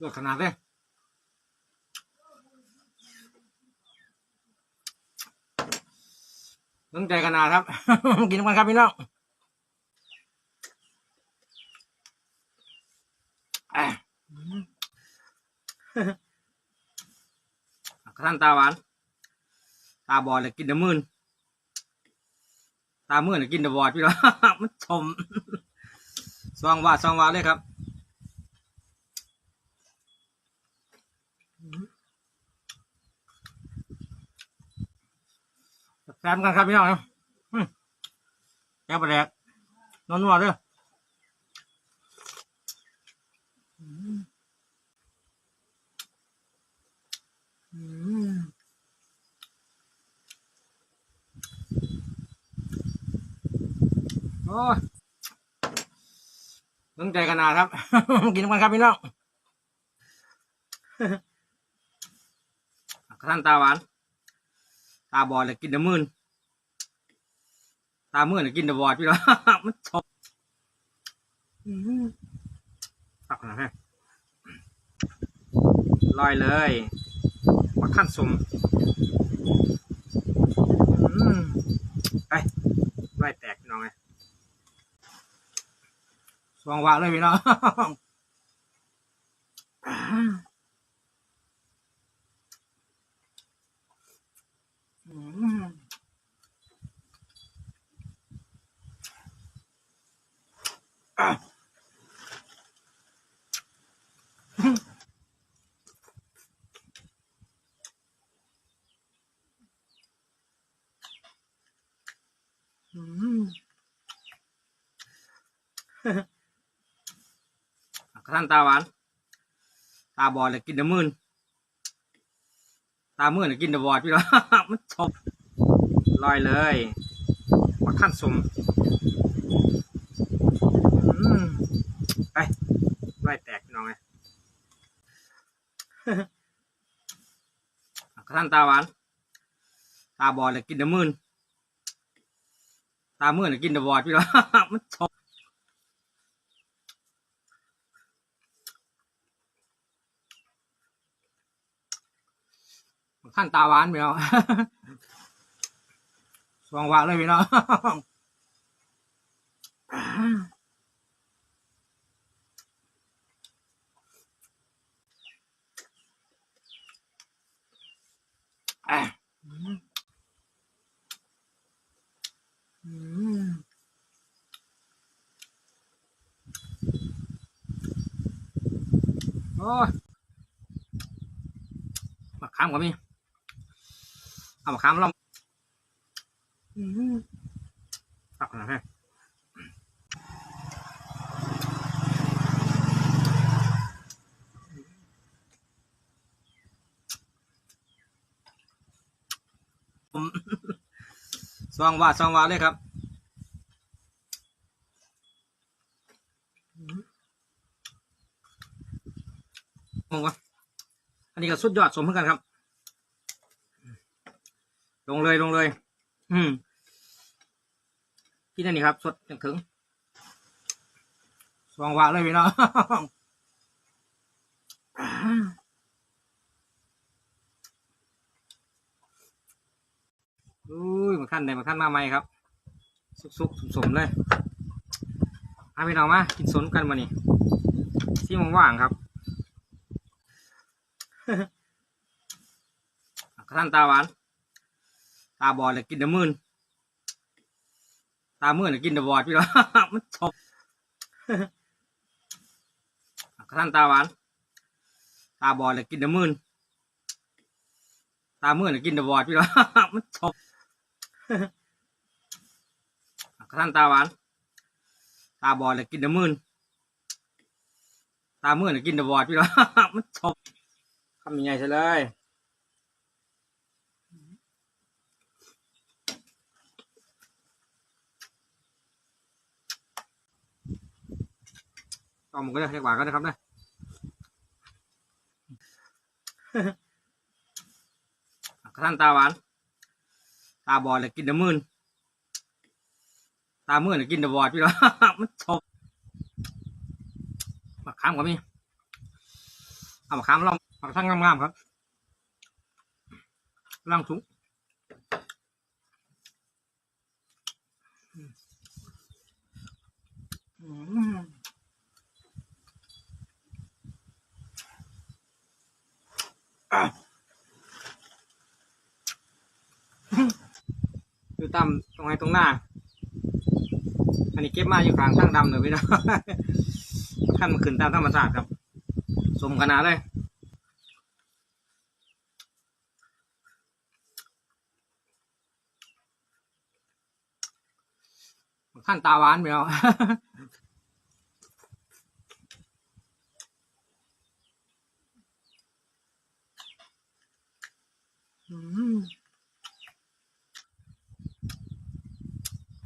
เลือดขนาดเลยตั้งใจขนาดครับ กินกันครับพี่น้องอะท่านตาหวาน ตาบอดเลยกินแต่มื่นตามื่นเลยกินแต่บอดพี่น้องมันชมสว่างว่าสว่างว่าเลยครับ แซมกันครับพี่น้องนะอืมแก้วปลาแดกนอนนัวๆเด้ออืมอืมโอ้ยตั้งใจขนาดครับ กินกันครับพี่น้องท่านตาหวาน ตาบอดเลยกินแต่มื่นตามื่นเลยกินต่บอดพี่น้อง มันชอบตักน่อยให้ลอยเลยมาขั้นสมอืมไปไล่แตกพี่น้องไงสว่างวาเลยพี่น้อง อืมอะอืม ท่านตาหวาน ตาบอดเลยกินแต่มื่นตามื่นเลยกินแต่บอดพี่น้องมันชบลอยเลยมาขั้นสมไปไล่แตกพี่น้องไงท่านตาหวาน ตาบอดเลยกินแต่มื่นตามื่นเลยกินแต่บอดพี่น้องมันชบ ขั้นตาหวานพี่น้องสว่างวาเลยพี่น้องโอ้ยมาข้ามกับมี เอามาขามลองอืมตักหน่อยให้ผมสว่างว่าสว่างว่าเลยครับงงวะอันนี้ก็สุดยอดสมเหมือนกันครับ ลงเลยลงเลย อืมกินอันนี้ครับ สดจังถึงสว่างว่าเลยพี่น้องอุ้ยมาขั้นได้มาขั้นมาใหม่ครับ สุกสุกสมเลยเอาพี่น้องมากินสนกันมานี่ที่ว่างครับท่านตาหวาน ตาบอดเลยกินแต่มื่นตามื่นเลยกินแต่บอดพี่น้องมันชอบท่านตาหวาน ตาบอดเลยกินแต่มื่นตามื่นเลยกินแต่บอดพี่น้องมันชอบท่านตาหวาน ตาบอดเลยกินแต่มื่นตามื่นเลยกินแต่บอดพี่น้องมันชอบคำยังไงใช่เลย ต่อหมูก็ได้เรียกหวานก็ได้ครับนะท่านตาหวาน ตาบอดเลยกินแต่มื่นตามื่นเลยกินแต่บอดพี่น้องมันชอบมาขามกับมีเอามาค้ามลองมาทั้งงามๆครับล่างถุงอืม อะอยู่ตามตรงไหนตรงหน้า อันนี้เก็บมาอยู่กลางทั้งดำเลยพี่น้องขั้นมันขึ้นตามธรรมชาติครับ สมขนาดเลยขั้นตาหวานไปแล้ว ม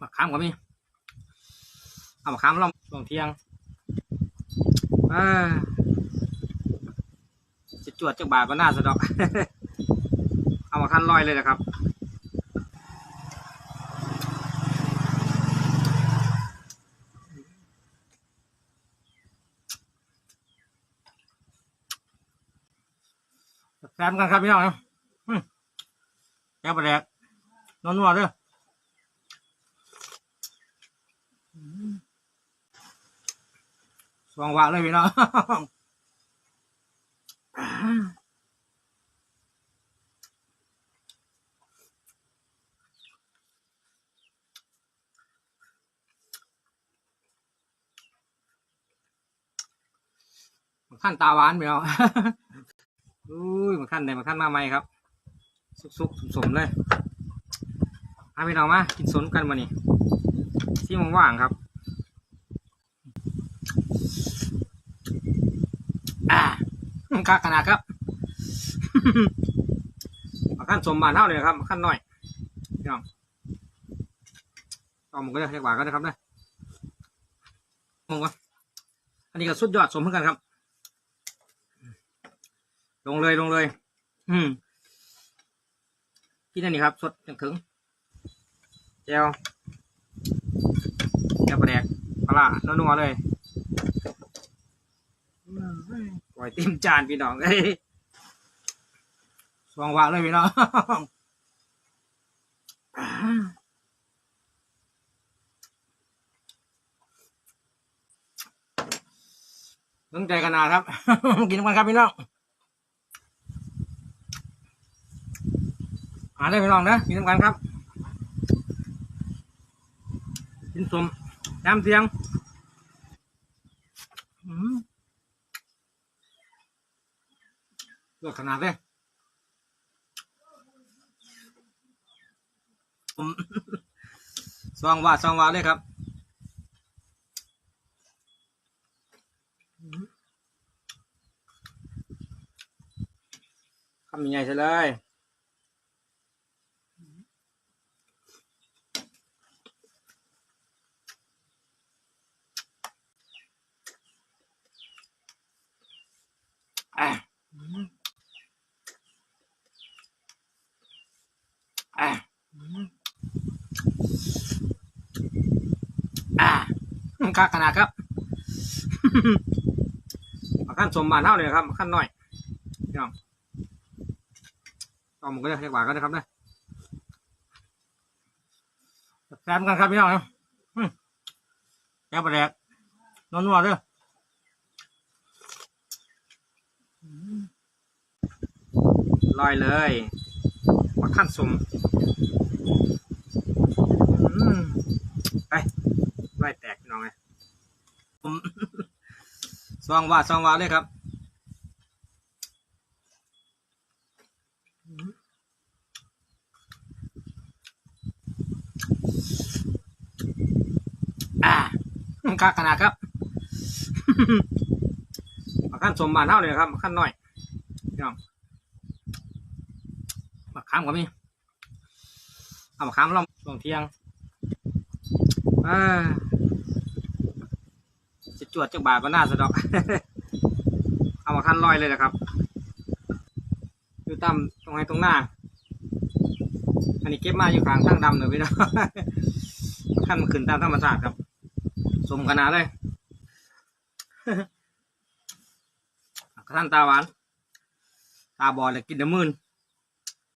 มะขามก็มีเอามะขามลองลองเที่ยงจะจวดจักบาทก็น่าสะดอก เอามาขั้นลอยเลยนะครับแซมกันครับพี่น้องนะ แกงปลาแดกนวลๆเด้ออืมสองวะเลยพี่น้องมันขั้นตาหวานพี่น้องอุ้ยมันขั้นไหนมันขั้นมาใหม่ครับ สุกๆสมๆเลยเอาพี่น้องมากินสนกันมานี่ที่มว่างๆครับอ่าคักขนาดครับมาขั้นสมบานเท่าเลยครับมาขั้นน้อยพี่องเอาหมึงก็ได้เรียกว่ากันนะครับนะมงวะอันนี้ก็สุดยอดสมเหมือนกันครับ ลงเลยลงเลย อืม ที่นั่นนี่ครับสดจังถึงแจวแจวปลาแดกปลาร้านัวๆเลยปล่อยเต็มจานพี่น้องเอ้ยสองวะเลยพี่น้องตั้งใจขนาดครับ กินกันครับพี่น้อง หาได้ไปลองนะมีสำคัญครับกินสมน้ำเสียงอืมเลือกขนาดเลยผมซองวาดซองวาดเลยครับอืมคำใหญ่ๆใช่เลย อะอะอะคักขนาดครับมาขั้นสมบานเท่าเลยครับขั้นน้อยพี่องเอาหมึงก็ได้เรียกว่ากันนะครับนะแซมกันครับพี่น้องนะแกปลาแดกนวลๆเด้อ ลอยเลยมาขั้นสมไปไล่แตกน้องไงผมซองวาดซองวาดเลยครับอ่าคักขนาดครับขั้นสมบานเท่าเลยครับขั้นน้อยพี่น้อง ขามก็มีเอามะขามลองลองเที่ยงเออจะจวดจักบาก็น่าสะดอกเอามาขั้นลอยเลยนะครับอยู่ตามตรงไหนตรงหน้า อันนี้เก็บมาอยู่กลางทั้งดำเลยพี่น้องขั้นมันขึ้นตามธรรมชาติครับ สมขนาดเลยท่านตาหวาน ตาบอดเลยกินน้ำมืน